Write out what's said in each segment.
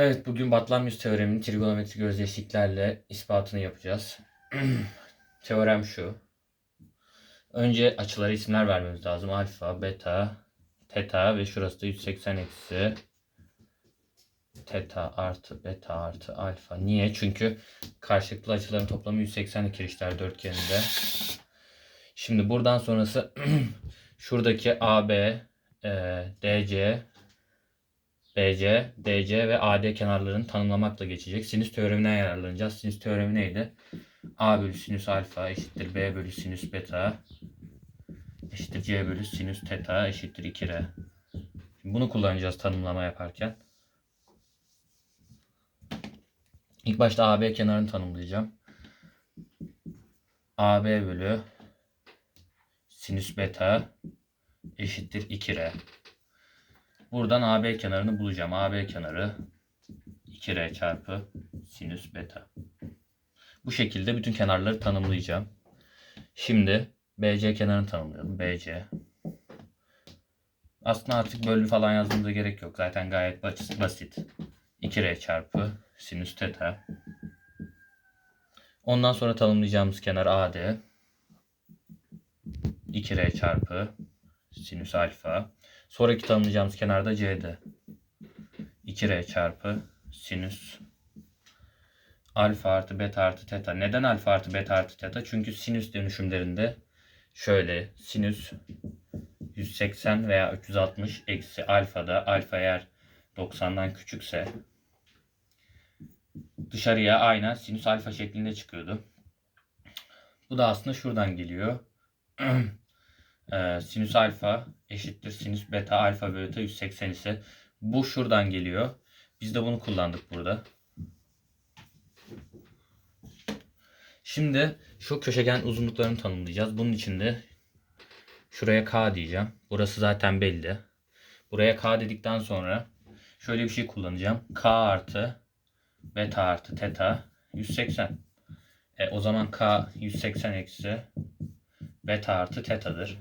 Evet, bugün Batlamyus teoreminin trigonometrik özdeşliklerle ispatını yapacağız. Teorem şu. Önce açılara isimler vermemiz lazım. Alfa, beta, teta ve şurası da 180 eksi teta artı beta artı alfa. Niye? Çünkü karşılıklı açıların toplamı 180 kirişler dörtgeninde. Şimdi buradan sonrası şuradaki AB, e, DC, BC, DC ve AD kenarlarını tanımlamakla geçecek. Sinüs teoremine yararlanacağız. Sinüs teoremi neydi? A bölü sinüs alfa eşittir B bölü sinüs beta eşittir C bölü sinüs teta eşittir 2R. Şimdi bunu kullanacağız tanımlama yaparken. İlk başta AB kenarını tanımlayacağım. AB bölü sinüs beta eşittir 2R. Buradan AB kenarını bulacağım. AB kenarı 2R çarpı sinüs beta. Bu şekilde bütün kenarları tanımlayacağım. Şimdi BC kenarını tanımlayalım. BC. Aslında artık bölü falan yazdığımıza gerek yok. Zaten gayet basit. 2R çarpı sinüs teta. Ondan sonra tanımlayacağımız kenar AD. 2R çarpı sinüs alfa. Sonraki tanımlayacağımız kenarda CD. 2R çarpı sinüs alfa artı beta artı teta. Neden alfa artı beta artı teta? Çünkü sinüs dönüşümlerinde şöyle sinüs 180 veya 360 eksi alfada alfa eğer 90'dan küçükse dışarıya aynen sinüs alfa şeklinde çıkıyordu. Bu da aslında şuradan geliyor. Ee, sinüs alfa eşittir sinüs beta alfa bölü beta 180 ise bu şuradan geliyor. Biz de bunu kullandık burada. Şimdi şu köşegen uzunluklarını tanımlayacağız. Bunun için de şuraya k diyeceğim. Burası zaten belli. Buraya k dedikten sonra şöyle bir şey kullanacağım. k artı beta artı teta 180. E, o zaman k 180 eksi beta artı tetadır.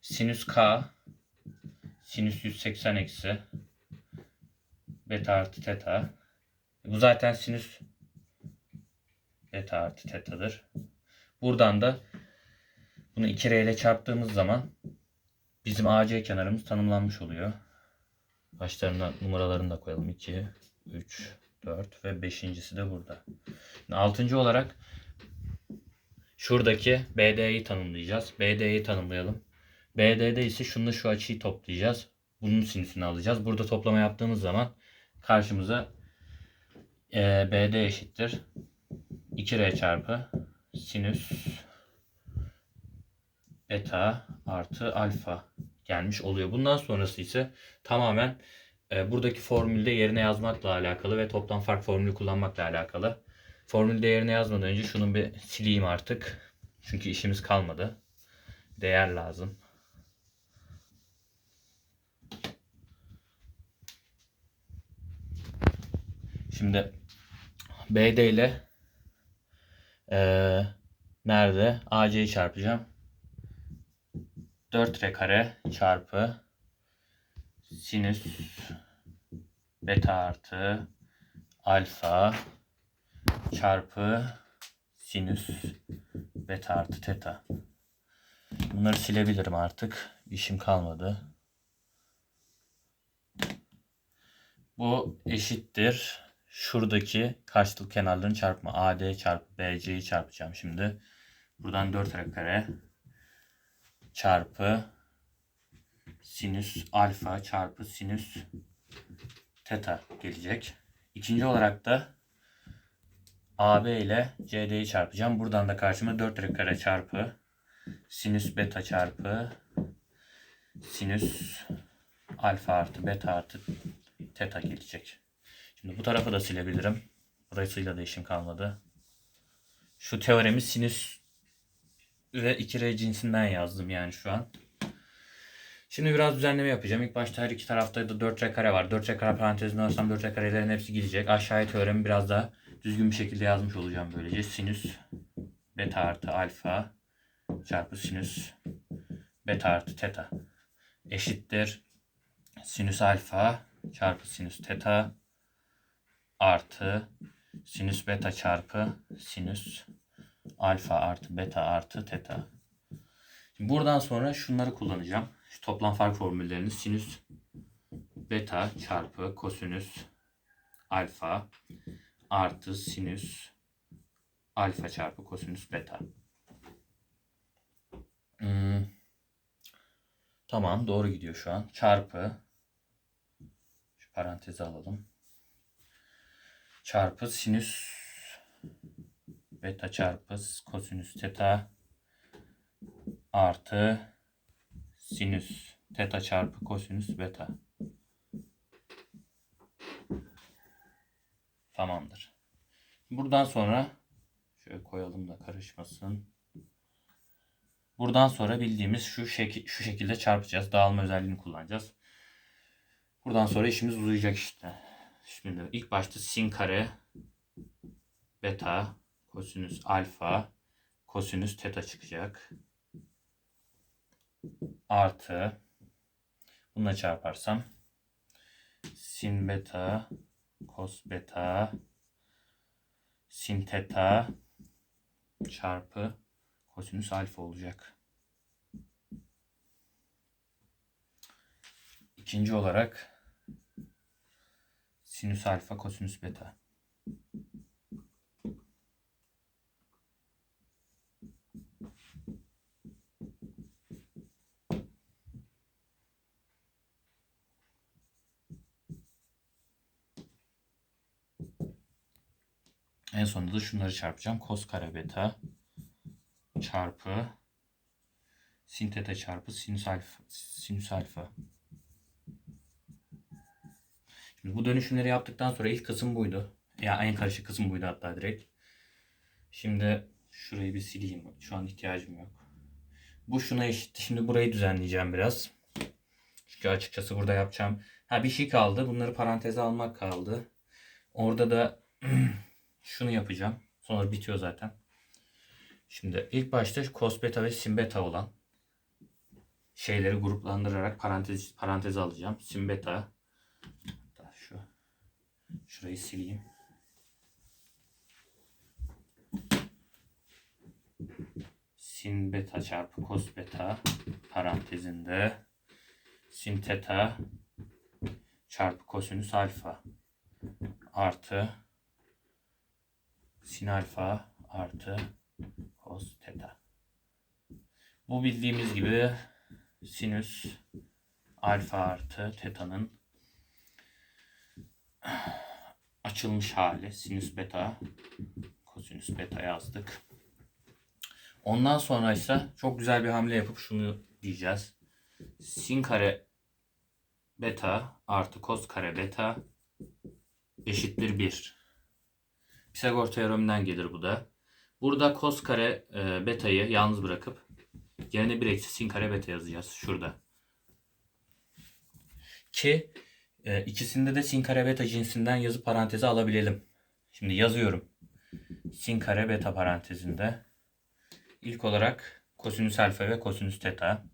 Sinüs k sinüs 180 eksi beta artı teta. Bu zaten sinüs beta artı tetadır. Buradan da bunu 2R ile çarptığımız zaman bizim AC kenarımız tanımlanmış oluyor. Başlarına numaralarını da koyalım. 2, 3, 4 ve 5.si de burada. Altıncı olarak Şuradaki BD'yi tanımlayacağız. BD'yi tanımlayalım. BD'de ise şununla şu açıyı toplayacağız. Bunun sinüsünü alacağız. Burada toplama yaptığımız zaman karşımıza e, BD eşittir 2R çarpı sinüs beta artı alfa gelmiş oluyor. Bundan sonrası ise tamamen e, buradaki formülde yerine yazmakla alakalı ve toplam fark formülü kullanmakla alakalı. Formül değerini yazmadan önce şunu bir sileyim artık. Çünkü işimiz kalmadı. Değer lazım. Şimdi BD ile ee, nerede? AC'yi çarpacağım. 4 r kare çarpı sinüs beta artı alfa çarpı sinüs beta artı teta. Bunları silebilirim artık. İşim kalmadı. Bu eşittir. Şuradaki karşılık kenarların çarpma. AD çarpı BC'yi çarpacağım şimdi. Buradan 4 kare çarpı sinüs alfa çarpı sinüs teta gelecek. İkinci olarak da AB ile CD'yi çarpacağım. Buradan da karşıma 4 kare çarpı sinüs beta çarpı sinüs alfa artı beta artı teta gelecek. Şimdi bu tarafı da silebilirim. Burasıyla da işim kalmadı. Şu teoremi sinüs ve 2R cinsinden yazdım yani şu an. Şimdi biraz düzenleme yapacağım. İlk başta her iki tarafta da 4 kare var. 4 kare parantezine alırsam 4 karelerin hepsi gidecek. Aşağıya teoremi biraz daha düzgün bir şekilde yazmış olacağım böylece. Sinüs beta artı alfa çarpı sinüs beta artı teta eşittir sinüs alfa çarpı sinüs teta artı sinüs beta çarpı sinüs alfa artı beta artı teta. Şimdi buradan sonra şunları kullanacağım. Şu toplam fark formüllerini sinüs beta çarpı kosinüs alfa artı sinüs alfa çarpı kosinüs beta. Hmm. Tamam doğru gidiyor şu an. Çarpı şu parantezi alalım. Çarpı sinüs beta çarpı kosinüs teta artı sinüs teta çarpı kosinüs beta. Tamamdır. Buradan sonra şöyle koyalım da karışmasın. Buradan sonra bildiğimiz şu şekil şu şekilde çarpacağız. Dağılma özelliğini kullanacağız. Buradan sonra işimiz uzayacak işte. Şimdi ilk başta sin kare beta kosinüs alfa kosinüs teta çıkacak. Artı bununla çarparsam sin beta cos beta sin teta çarpı kosinüs alfa olacak. İkinci olarak sinüs alfa kosinüs beta. En sonunda da şunları çarpacağım. Kos kare beta çarpı sin teta çarpı sinüs alfa. Sinüs alfa. Şimdi bu dönüşümleri yaptıktan sonra ilk kısım buydu. Ya en karışık kısım buydu hatta direkt. Şimdi şurayı bir sileyim. Şu an ihtiyacım yok. Bu şuna eşitti. Şimdi burayı düzenleyeceğim biraz. Çünkü açıkçası burada yapacağım. Ha bir şey kaldı. Bunları paranteze almak kaldı. Orada da şunu yapacağım. Sonra bitiyor zaten. Şimdi ilk başta cos beta ve sin beta olan şeyleri gruplandırarak parantez paranteze alacağım. Sin beta Hatta şu şurayı sileyim. Sin beta çarpı cos beta parantezinde sin teta çarpı kosinüs alfa artı sin alfa artı cos teta. Bu bildiğimiz gibi sinüs alfa artı teta'nın açılmış hali sinüs beta kosinüs beta yazdık. Ondan sonra ise çok güzel bir hamle yapıp şunu diyeceğiz. Sin kare beta artı kos kare beta eşittir 1. Pisagor teoreminden gelir bu da. Burada kos kare e, beta'yı yalnız bırakıp yerine 1 eksi sin kare beta yazacağız. Şurada. Ki e, ikisinde de sin kare beta cinsinden yazı paranteze alabilelim. Şimdi yazıyorum. Sin kare beta parantezinde ilk olarak kosinüs alfa ve kosinüs teta.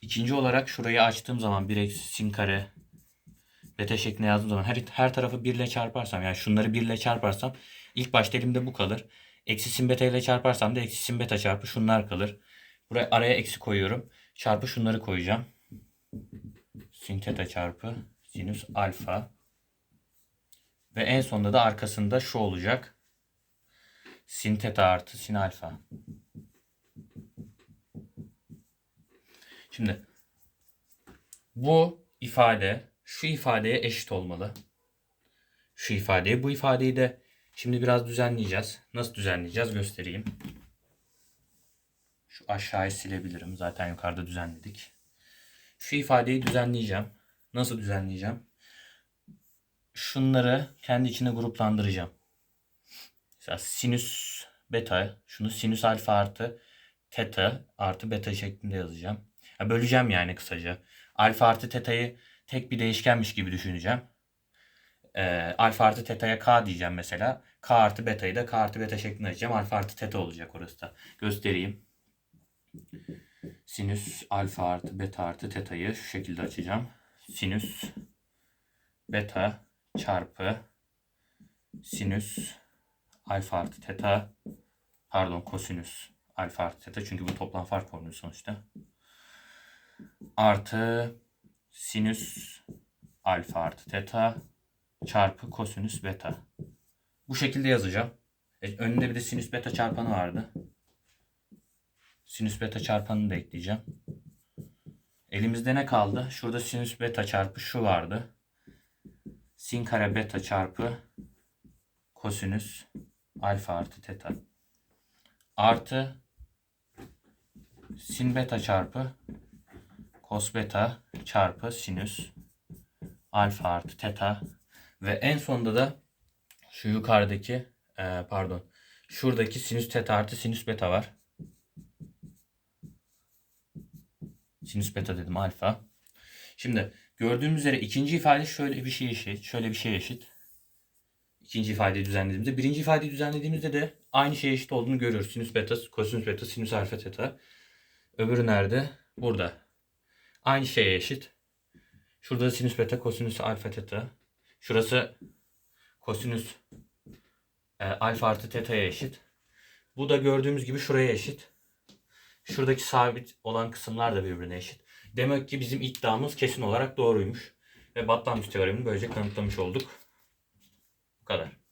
İkinci olarak şurayı açtığım zaman 1 eksi sin kare beta şeklinde yazdığım zaman her, her tarafı 1 ile çarparsam yani şunları 1 ile çarparsam ilk başta elimde bu kalır. Eksi sin beta ile çarparsam da eksi sin beta çarpı şunlar kalır. Buraya araya eksi koyuyorum. Çarpı şunları koyacağım. Sin teta çarpı sinüs alfa. Ve en sonunda da arkasında şu olacak. Sin teta artı sin alfa. Şimdi bu ifade şu ifadeye eşit olmalı. Şu ifadeye bu ifadeyi de şimdi biraz düzenleyeceğiz. Nasıl düzenleyeceğiz göstereyim. Şu aşağıyı silebilirim. Zaten yukarıda düzenledik. Şu ifadeyi düzenleyeceğim. Nasıl düzenleyeceğim? Şunları kendi içine gruplandıracağım. Mesela sinüs beta, şunu sinüs alfa artı teta artı beta şeklinde yazacağım. Ya böleceğim yani kısaca. Alfa artı teta'yı tek bir değişkenmiş gibi düşüneceğim. Ee, alfa artı teta'ya k diyeceğim mesela. K artı beta'yı da k artı beta şeklinde yazacağım. Alfa artı teta olacak orası da. Göstereyim. Sinüs alfa artı beta artı teta'yı şu şekilde açacağım. sinüs beta çarpı sinüs alfa artı teta pardon kosinüs alfa artı teta çünkü bu toplam fark formülü sonuçta artı sinüs alfa artı teta çarpı kosinüs beta. Bu şekilde yazacağım. E, önünde bir de sinüs beta çarpanı vardı. Sinüs beta çarpanını da ekleyeceğim. Elimizde ne kaldı? Şurada sinüs beta çarpı şu vardı. Sin kare beta çarpı kosinüs alfa artı teta. Artı sin beta çarpı cos beta çarpı sinüs alfa artı teta ve en sonunda da şu yukarıdaki e, pardon şuradaki sinüs teta artı sinüs beta var. Sinüs beta dedim alfa. Şimdi gördüğümüz üzere ikinci ifade şöyle bir şey eşit. Şöyle bir şey eşit. İkinci ifadeyi düzenlediğimizde. Birinci ifadeyi düzenlediğimizde de aynı şeye eşit olduğunu görüyoruz. Sinüs beta, kosinüs beta, sinüs alfa teta. Öbürü nerede? Burada. Aynı şeye eşit. Şurada da sinüs beta, kosinüs alfa teta. Şurası kosinüs e, alfa artı teta'ya eşit. Bu da gördüğümüz gibi şuraya eşit. Şuradaki sabit olan kısımlar da birbirine eşit. Demek ki bizim iddiamız kesin olarak doğruymuş. Ve Batlamyus teoremini böylece kanıtlamış olduk. Bu kadar.